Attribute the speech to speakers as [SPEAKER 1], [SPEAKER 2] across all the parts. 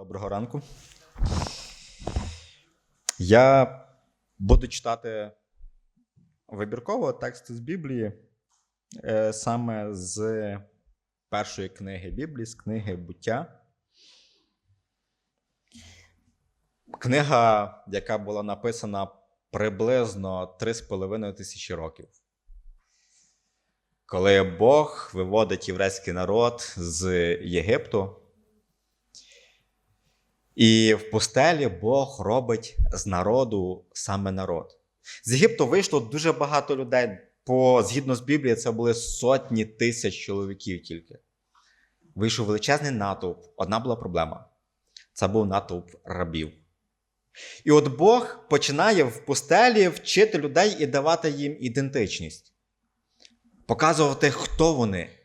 [SPEAKER 1] Доброго ранку. Я буду читати вибірково текст з Біблії, е, саме з першої книги Біблії, з книги буття. Книга, яка була написана приблизно 3,5 тисячі років. Коли Бог виводить єврейський народ з Єгипту. І в пустелі Бог робить з народу саме народ. З Єгипту вийшло дуже багато людей. По, згідно з Біблією, це були сотні тисяч чоловіків тільки. Вийшов величезний натовп. Одна була проблема: це був натовп рабів. І от Бог починає в пустелі вчити людей і давати їм ідентичність, показувати, хто вони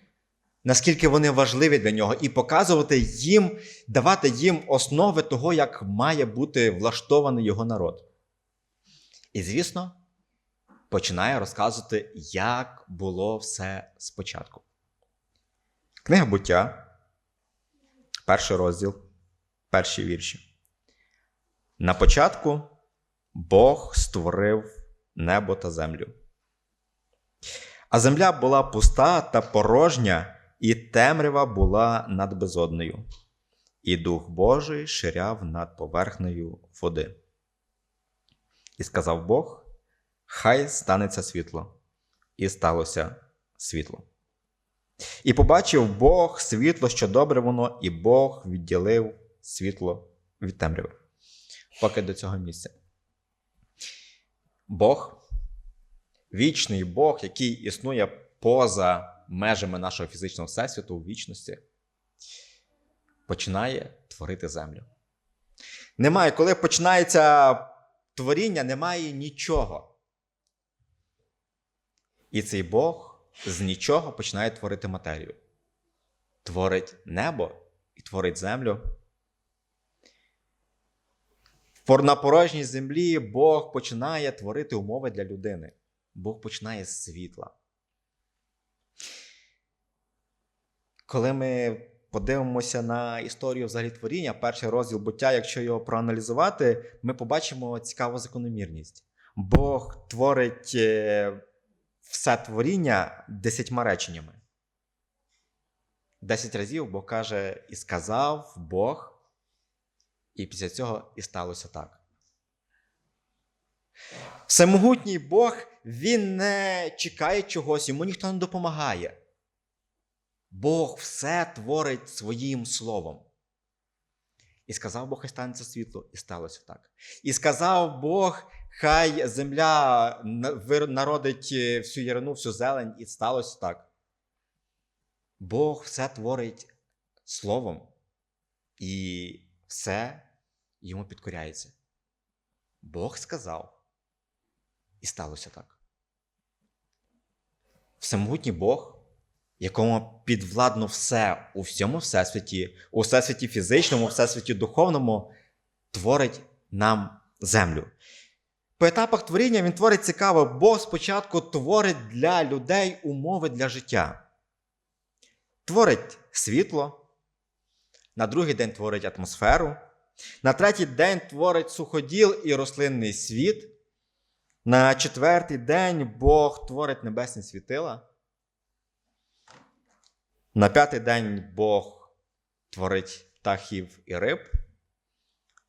[SPEAKER 1] наскільки вони важливі для нього, і показувати їм, давати їм основи того, як має бути влаштований його народ. І, звісно, починає розказувати, як було все спочатку. Книга буття, перший розділ, перші вірші. На початку Бог створив небо та землю. А земля була пуста та порожня, і темрява була над безоднею, і Дух Божий ширяв над поверхнею води. І сказав Бог: Хай станеться світло, і сталося світло. І побачив Бог світло, що добре воно, і Бог відділив світло від темряви. Поки до цього місця. Бог, вічний Бог, який існує поза межами нашого фізичного всесвіту у вічності, починає творити землю. Немає, коли починається творіння, немає нічого. І цей Бог з нічого починає творити матерію. Творить небо і творить землю. На порожній землі Бог починає творити умови для людини. Бог починає з світла. Коли ми подивимося на історію взагалі творіння, перший розділ буття, якщо його проаналізувати, ми побачимо цікаву закономірність. Бог творить е, все творіння десятьма реченнями. Десять разів Бог каже, і сказав Бог, і після цього і сталося так. Всемогутній Бог, він не чекає чогось, йому ніхто не допомагає. Бог все творить своїм словом. І сказав Бог, хай станеться світло, і сталося так. І сказав Бог, хай земля народить всю ярину, всю зелень, і сталося так. Бог все творить словом, і все йому підкоряється. Бог сказав, і сталося так. Всемогутній Бог якому підвладно все у всьому всесвіті, у всесвіті фізичному, у всесвіті духовному, творить нам землю. По етапах творіння він творить цікаво, Бог спочатку творить для людей умови для життя. Творить світло, на другий день творить атмосферу, на третій день творить суходіл і рослинний світ. На четвертий день Бог творить небесні світила. На п'ятий день Бог творить птахів і риб.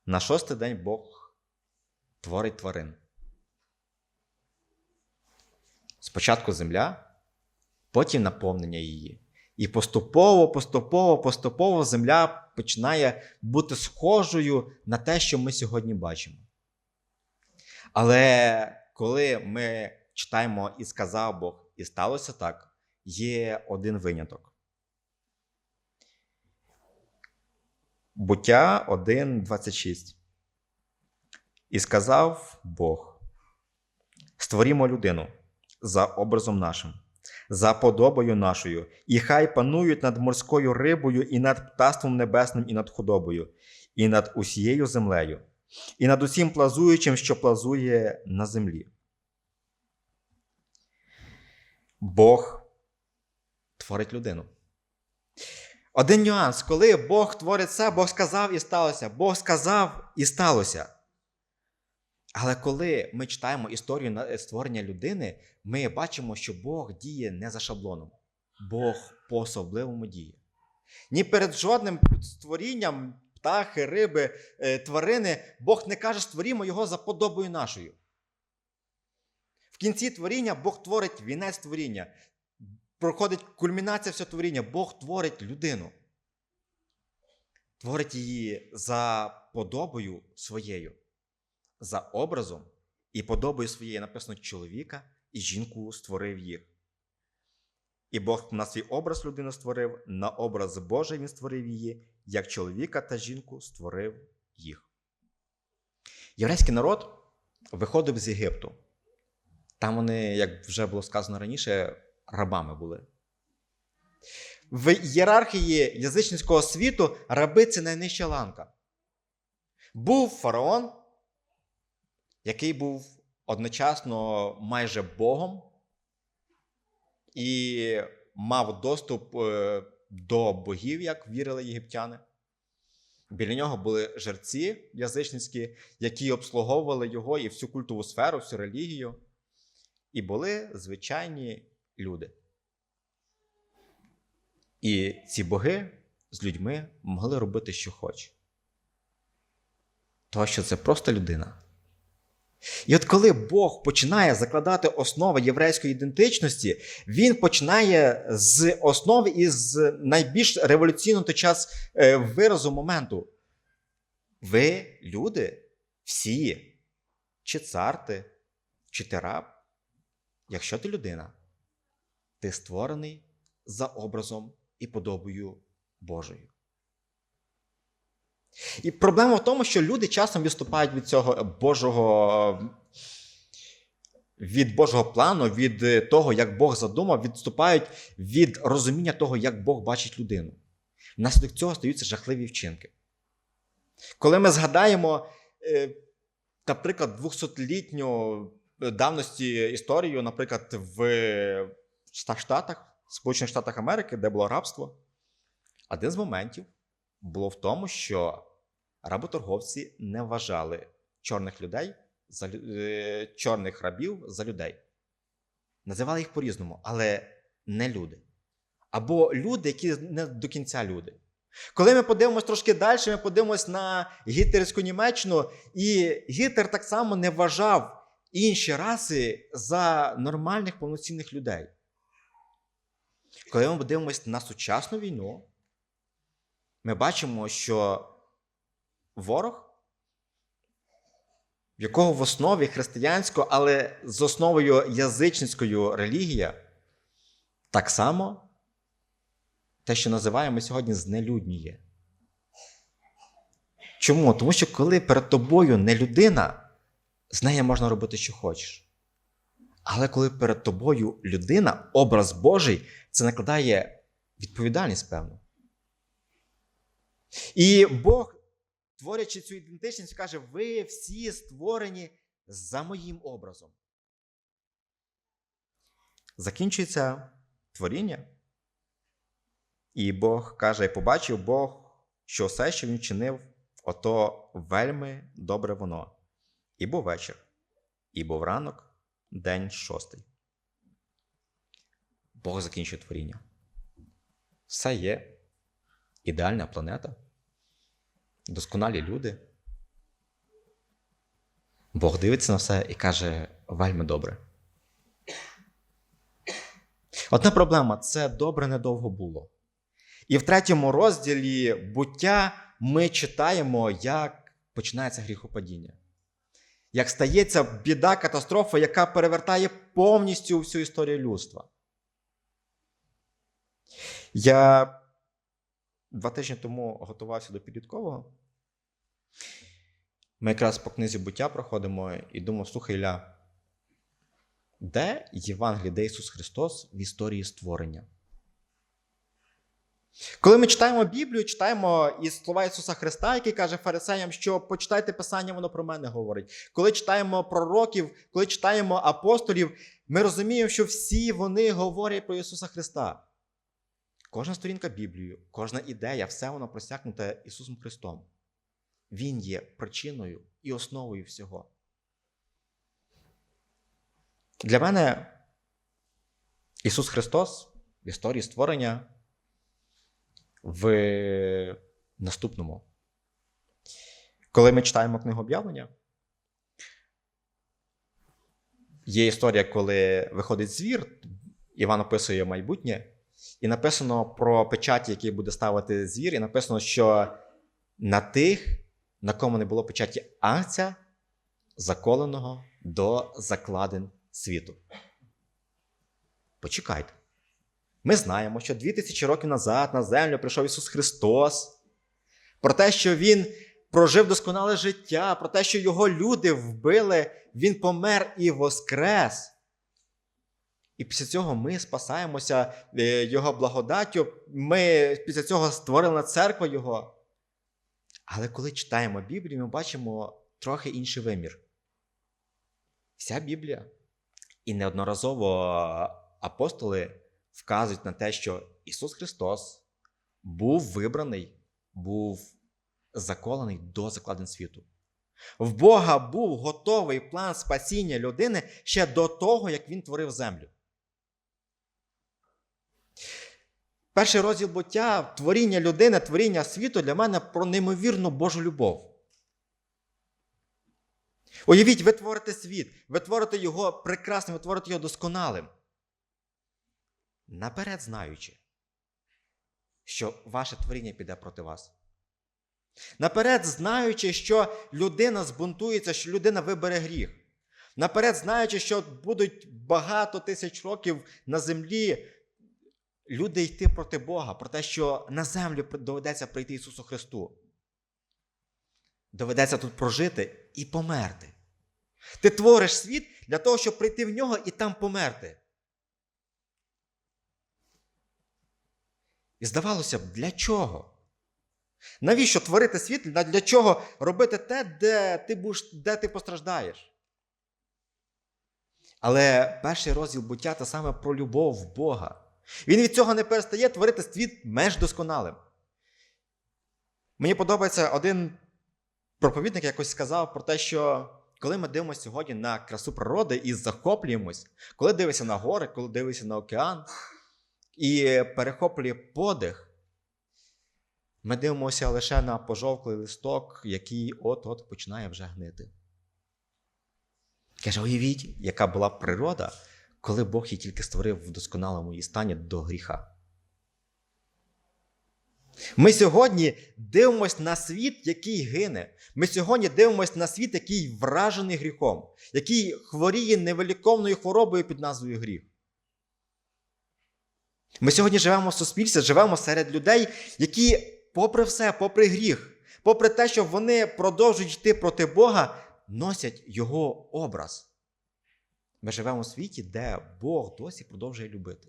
[SPEAKER 1] На шостий день Бог творить тварин. Спочатку земля, потім наповнення її. І поступово, поступово, поступово земля починає бути схожою на те, що ми сьогодні бачимо. Але коли ми читаємо і сказав Бог, і сталося так, є один виняток. Буття 1.26. І сказав Бог: Створімо людину за образом нашим, за подобою нашою, і хай панують над морською рибою, і над птаством небесним, і над худобою, і над усією землею, і над усім плазуючим, що плазує на землі. Бог творить людину. Один нюанс, коли Бог творить це, Бог сказав і сталося. Бог сказав і сталося. Але коли ми читаємо історію створення людини, ми бачимо, що Бог діє не за шаблоном. Бог по-особливому діє. Ні перед жодним створінням, птахи, риби, е, тварини, Бог не каже, створімо його за подобою нашою. В кінці творіння Бог творить вінець творіння. Проходить кульмінація всього творіння. Бог творить людину. Творить її за подобою своєю, за образом і подобою своєю. Написано чоловіка і жінку створив їх. І Бог на свій образ людину створив, на образ Божий він створив її, як чоловіка та жінку створив їх. Єврейський народ виходив з Єгипту. Там вони, як вже було сказано раніше, рабами були. В ієрархії язичницького світу раби це найнижча ланка. Був фараон, який був одночасно майже Богом і мав доступ е, до богів, як вірили єгиптяни. Біля нього були жерці язичницькі, які обслуговували його і всю культову сферу, всю релігію. І були звичайні люди. І ці боги з людьми могли робити, що хоче. Тому що це просто людина. І от коли Бог починає закладати основи єврейської ідентичності, він починає з основи і з найбільш революційного час е, виразу моменту. Ви, люди, всі, чи цар ти, чи ти раб, якщо ти людина, ти створений за образом і подобою Божою. І проблема в тому, що люди часом відступають від цього Божого, від Божого плану, від того, як Бог задумав, відступають від розуміння того, як Бог бачить людину. Внаслідок цього стаються жахливі вчинки. Коли ми згадаємо, е, наприклад, 200-літню давності історію, наприклад, в Штатах, Сполучених Штатах Америки, де було рабство, один з моментів було в тому, що работорговці не вважали чорних людей за е, чорних рабів за людей. Називали їх по-різному, але не люди. Або люди, які не до кінця люди. Коли ми подивимось трошки далі, ми подивимось на гітлерську Німеччину, і Гітлер так само не вважав інші раси за нормальних повноцінних людей. Коли ми подивимось на сучасну війну, ми бачимо, що ворог, в якого в основі християнського, але з основою язичницькою релігія, так само те, що називаємо сьогодні знелюднює. Чому? Тому що коли перед тобою не людина, з нею можна робити, що хочеш. Але коли перед тобою людина, образ Божий, це накладає відповідальність, певно. І Бог, творячи цю ідентичність, каже: ви всі створені за моїм образом. Закінчується творіння. І Бог каже: і побачив Бог, що все, що він чинив, ото вельми добре воно. І був вечір, і був ранок, день шостий. Бог закінчує творіння. Все є. Ідеальна планета. Досконалі люди. Бог дивиться на все і каже: вельми добре. Одна проблема це добре недовго було. І в третьому розділі буття ми читаємо, як починається гріхопадіння. Як стається біда, катастрофа, яка перевертає повністю всю історію людства. Я два тижні тому готувався до підліткового. Ми якраз по книзі буття проходимо і думав, слухай, Ілля, де Євангелій, де Ісус Христос в історії створення? Коли ми читаємо Біблію, читаємо і слова Ісуса Христа, який каже фарисеям, що почитайте Писання, воно про мене говорить. Коли читаємо пророків, коли читаємо апостолів, ми розуміємо, що всі вони говорять про Ісуса Христа. Кожна сторінка Біблії, кожна ідея, все воно просякнуте Ісусом Христом. Він є причиною і основою всього. Для мене Ісус Христос в історії створення в наступному. Коли ми читаємо книгу об'явлення, є історія, коли виходить звір, Іван описує майбутнє, і написано про печаті, які буде ставити звір, і написано, що на тих, на кому не було печаті акця, заколеного до закладин світу. Почекайте. Ми знаємо, що 2000 років назад на землю прийшов Ісус Христос, про те, що Він прожив досконале життя, про те, що Його люди вбили, Він помер і воскрес. І після цього ми спасаємося е, Його благодаттю, ми після цього створили церкву Його. Але коли читаємо Біблію, ми бачимо трохи інший вимір. Вся Біблія. І неодноразово апостоли вказують на те, що Ісус Христос був вибраний, був заколений до закладин світу. В Бога був готовий план спасіння людини ще до того, як Він творив землю. Перший розділ буття творіння людини, творіння світу для мене про неймовірну Божу любов. Уявіть, ви творите світ, ви творите його прекрасним, ви творите його досконалим. Наперед знаючи, що ваше творіння піде проти вас. Наперед знаючи, що людина збунтується, що людина вибере гріх. Наперед знаючи, що будуть багато тисяч років на землі люди йти проти Бога, про те, що на землю доведеться прийти Ісусу Христу. Доведеться тут прожити і померти. Ти твориш світ для того, щоб прийти в нього і там померти. І здавалося б, для чого? Навіщо творити світ? Для чого робити те, де ти будеш, де ти постраждаєш? Але перший розділ буття це саме про любов Бога. Він від цього не перестає творити світ менш досконалим. Мені подобається один проповідник якось сказав про те, що коли ми дивимося сьогодні на красу природи і захоплюємось, коли дивишся на гори, коли дивишся на океан і перехоплює подих, ми дивимося лише на пожовклий листок, який от-от починає вже гнити. Каже, уявіть, яка була природа, коли Бог її тільки створив в досконалому її стані до гріха. Ми сьогодні дивимося на світ, який гине. Ми сьогодні дивимося на світ, який вражений гріхом, який хворіє невеликовною хворобою під назвою гріх. Ми сьогодні живемо в суспільстві, живемо серед людей, які, попри все, попри гріх, попри те, що вони продовжують йти проти Бога, носять Його образ. Ми живемо у світі, де Бог досі продовжує любити.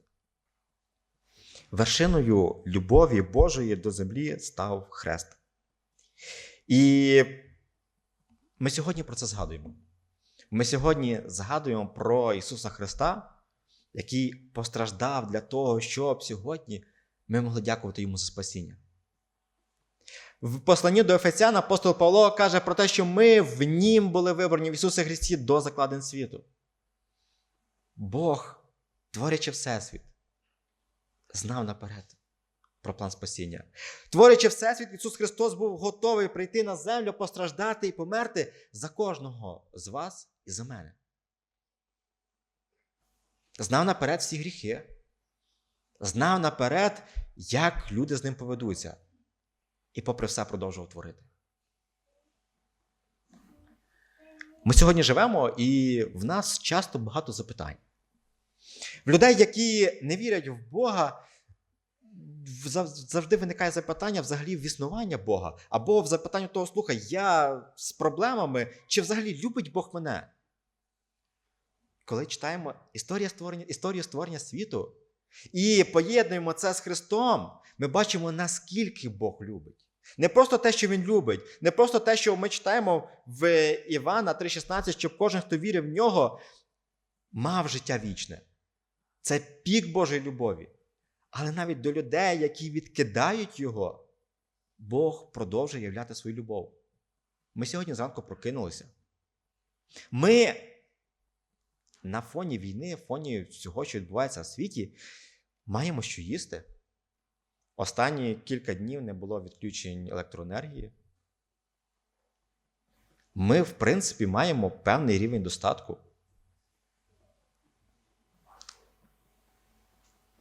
[SPEAKER 1] Вершиною любові Божої до землі став хрест. І ми сьогодні про це згадуємо. Ми сьогодні згадуємо про Ісуса Христа, який постраждав для того, щоб сьогодні ми могли дякувати Йому за спасіння. В посланні до Ефесян апостол Павло каже про те, що ми в Нім були вибрані в Ісусі Христі до закладин світу. Бог, творячи Всесвіт, знав наперед про план спасіння. Творячи Всесвіт, Ісус Христос був готовий прийти на землю, постраждати і померти за кожного з вас і за мене. Знав наперед всі гріхи, знав наперед, як люди з ним поведуться, і попри все продовжував творити. Ми сьогодні живемо, і в нас часто багато запитань. В людей, які не вірять в Бога, завжди виникає запитання взагалі в існування Бога. Або в запитанні того, слухай, я з проблемами, чи взагалі любить Бог мене? Коли читаємо історію створення, історію створення світу і поєднуємо це з Христом, ми бачимо, наскільки Бог любить. Не просто те, що Він любить, не просто те, що ми читаємо в Івана 3,16, щоб кожен, хто вірив в нього, мав життя вічне. Це пік Божої любові. Але навіть до людей, які відкидають його, Бог продовжує являти свою любов. Ми сьогодні зранку прокинулися. Ми на фоні війни, фоні всього, що відбувається в світі, маємо що їсти. Останні кілька днів не було відключень електроенергії. Ми, в принципі, маємо певний рівень достатку.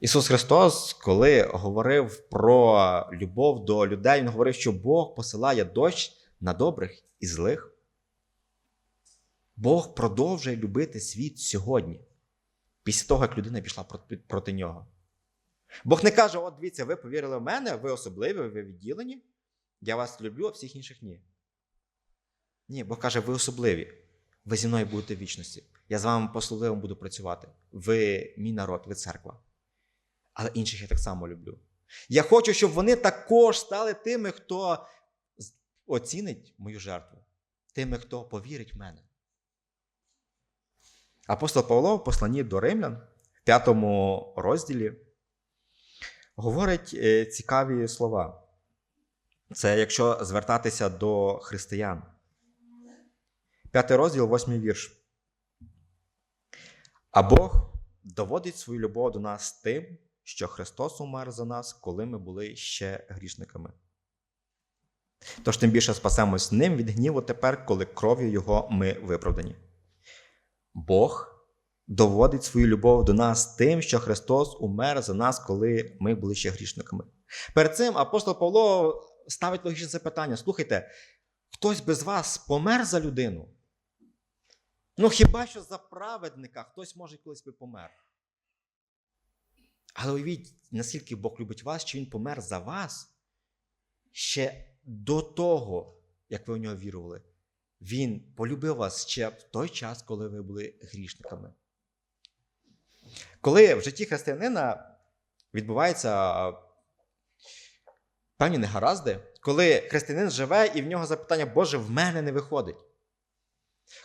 [SPEAKER 1] Ісус Христос, коли говорив про любов до людей, Він говорив, що Бог посилає дощ на добрих і злих. Бог продовжує любити світ сьогодні, після того, як людина пішла проти, нього. Бог не каже: от дивіться, ви повірили в мене, ви особливі, ви відділені. Я вас люблю, а всіх інших ні. Ні, Бог каже, ви особливі. Ви зі мною будете в вічності. Я з вами по буду працювати. Ви мій народ, ви церква. Але інших я так само люблю. Я хочу, щоб вони також стали тими, хто оцінить мою жертву, тими, хто повірить в мене. Апостол Павло в посланні до Римлян в п'ятому розділі говорить е, цікаві слова. Це якщо звертатися до християн. П'ятий розділ, восьмий вірш. А Бог доводить свою любов до нас тим, що Христос умер за нас, коли ми були ще грішниками. Тож тим більше спасемось ним від гніву тепер, коли кров'ю Його ми виправдані. Бог доводить свою любов до нас тим, що Христос умер за нас, коли ми були ще грішниками. Перед цим апостол Павло ставить логічне запитання: слухайте, хтось без вас помер за людину? Ну, хіба що за праведника хтось може колись би помер? Але уявіть, наскільки Бог любить вас, що Він помер за вас ще до того, як ви в нього вірували. Він полюбив вас ще в той час, коли ви були грішниками. Коли в житті християнина відбуваються певні негаразди, коли християнин живе і в нього запитання, Боже, в мене не виходить.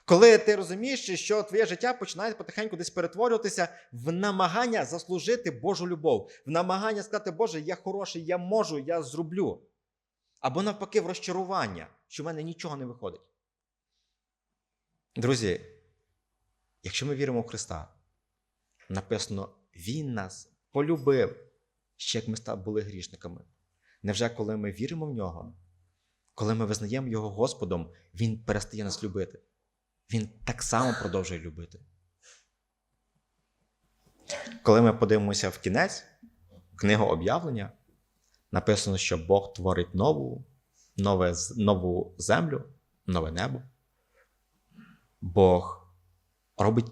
[SPEAKER 1] Коли ти розумієш, що твоє життя починає потихеньку десь перетворюватися в намагання заслужити Божу любов, в намагання сказати, Боже, я хороший, я можу, я зроблю. Або навпаки, в розчарування, що в мене нічого не виходить. Друзі, якщо ми віримо в Христа, написано, Він нас полюбив, ще як ми були грішниками. Невже коли ми віримо в нього, коли ми визнаємо Його Господом, Він перестає нас любити? Він так само продовжує любити. Коли ми подивимося в кінець, книгу об'явлення, написано, що Бог творить нову, нове, нову землю, нове небо. Бог робить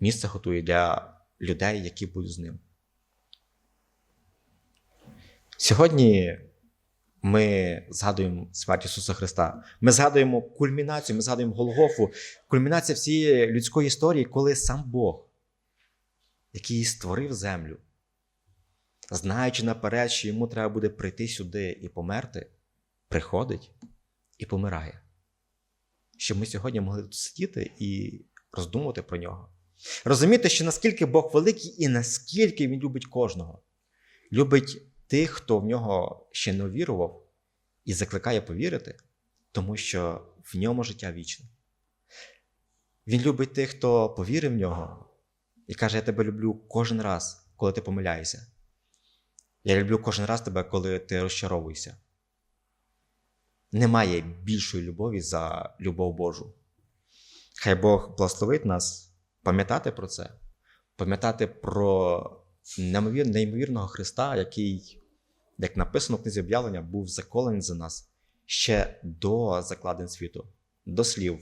[SPEAKER 1] місце готує для людей, які будуть з ним. Сьогодні ми згадуємо смерть Ісуса Христа. Ми згадуємо кульмінацію, ми згадуємо Голгофу, кульмінація всієї людської історії, коли сам Бог, який створив землю, знаючи наперед, що йому треба буде прийти сюди і померти, приходить і помирає. Щоб ми сьогодні могли тут сидіти і роздумувати про нього. Розуміти, що наскільки Бог великий і наскільки Він любить кожного. Любить тих, хто в нього ще не вірував, і закликає повірити, тому що в ньому життя вічне. Він любить тих, хто повірив в нього, і каже: Я тебе люблю кожен раз, коли ти помиляєшся. Я люблю кожен раз тебе, коли ти розчаровуєшся. Немає більшої любові за любов Божу. Хай Бог благословить нас пам'ятати про це, пам'ятати про неймовірного Христа, який, як написано в книзі об'явлення, був заколений за нас ще до закладень світу, до слів,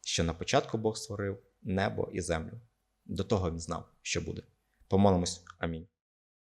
[SPEAKER 1] що на початку Бог створив небо і землю. До того він знав, що буде. Помолимось. Амінь.